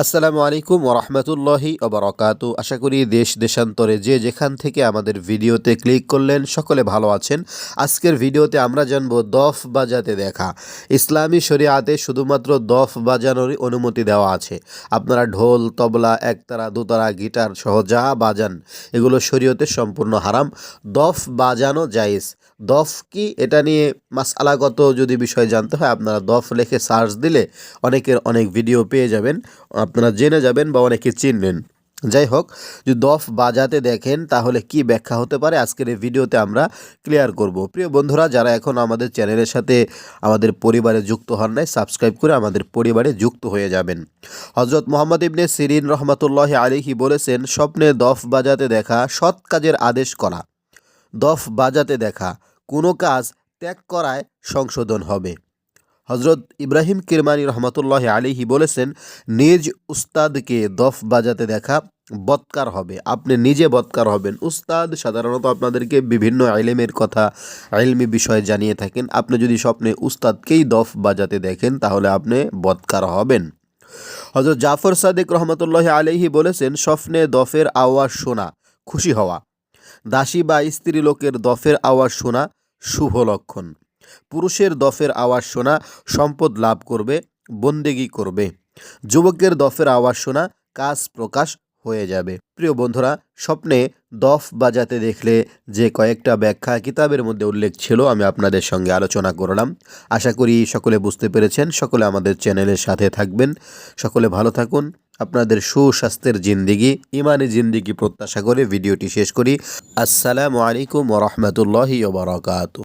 আসসালামু আলাইকুম ওরহমতুল্লাহি ওবরাকাতু। আশা করি দেশ দেশান্তরে যে যেখান থেকে আমাদের ভিডিওতে ক্লিক করলেন, সকলে ভালো আছেন। আজকের ভিডিওতে আমরা জানব দফ বাজাতে দেখা। ইসলামী শরিয়াতে শুধুমাত্র দফ বাজানোরই অনুমতি দেওয়া আছে। আপনারা ঢোল, তবলা, একতারা, দুতারা, গিটার সহ যা বাজান, এগুলো শরীয়তে সম্পূর্ণ হারাম। দফ বাজানো জায়েজ। দফ কি? এটা নিয়ে মাসালাগত যদি বিষয় জানতে হয়, আপনারা দফ লেখে সার্চ দিলে অনেকের অনেক ভিডিও পেয়ে যাবেন। আপনারা জেনে যাবেন বা অনেকে চিনলেন যাই হোক, যদি দফ বাজাতে দেখেন, তাহলে কি ব্যাখ্যা হতে পারে? আজকের এই ভিডিওতে আমরা ক্লিয়ার করব। প্রিয় বন্ধুরা, যারা এখন আমাদের চ্যানেলের সাথে আমাদের পরিবারে যুক্ত হন নাই, সাবস্ক্রাইব করে আমাদের পরিবারে যুক্ত হয়ে যাবেন। হজরত মোহাম্মদ ইবনে সিরিন রহমতুল্লাহ আলিহি বলেছেন, স্বপ্নে দফ বাজাতে দেখা, সৎ কাজের আদেশ করা। দফ বাজাতে দেখা, কোনো কাজ ত্যাগ করায় সংশোধন হবে। হজরত ইব্রাহিম কিরমানি রহমতুল্লাহ আলিহি বলেছেন, নিজ উস্তাদকে দফ বাজাতে দেখা বৎকার হবে। আপনি নিজে বৎকার হবেন। উস্তাদ সাধারণত আপনাদেরকে বিভিন্ন আইলেমের কথা, আইলমি বিষয়ে জানিয়ে থাকেন। আপনি যদি স্বপ্নে উস্তাদকেই দফ বাজাতে দেখেন, তাহলে আপনি বৎকার হবেন। হজরত জাফর সাদেক রহমতুল্লাহ আলিহি বলেছেন, স্বপ্নে দফের আওয়াজ শোনা, খুশি হওয়া। দাসী বা স্ত্রী লোকের দফের আওয়াজ শোনা শুভ লক্ষণ। পুরুষের দফের আওয়াজ শোনা সম্পদ লাভ করবে, বন্দেগি করবে। যুবকের দফের আওয়াজ শোনা কাজ প্রকাশ হয়ে যাবে। প্রিয় বন্ধুরা, স্বপ্নে দফ বাজাতে দেখলে যে কয়েকটা ব্যাখ্যা কিতাবের মধ্যে উল্লেখ ছিল, আমি আপনাদের সঙ্গে আলোচনা করলাম। আশা করি সকলে বুঝতে পেরেছেন। সকলে আমাদের চ্যানেলের সাথে থাকবেন। সকলে ভালো থাকুন। আপনাদের সুস্বাস্থ্যের জিন্দিগি ইমানি জিন্দিগি প্রত্যাশা করে ভিডিওটি শেষ করি। আসসালামু আলাইকুম ওরহমতুল্লাহি ওবরাকাতু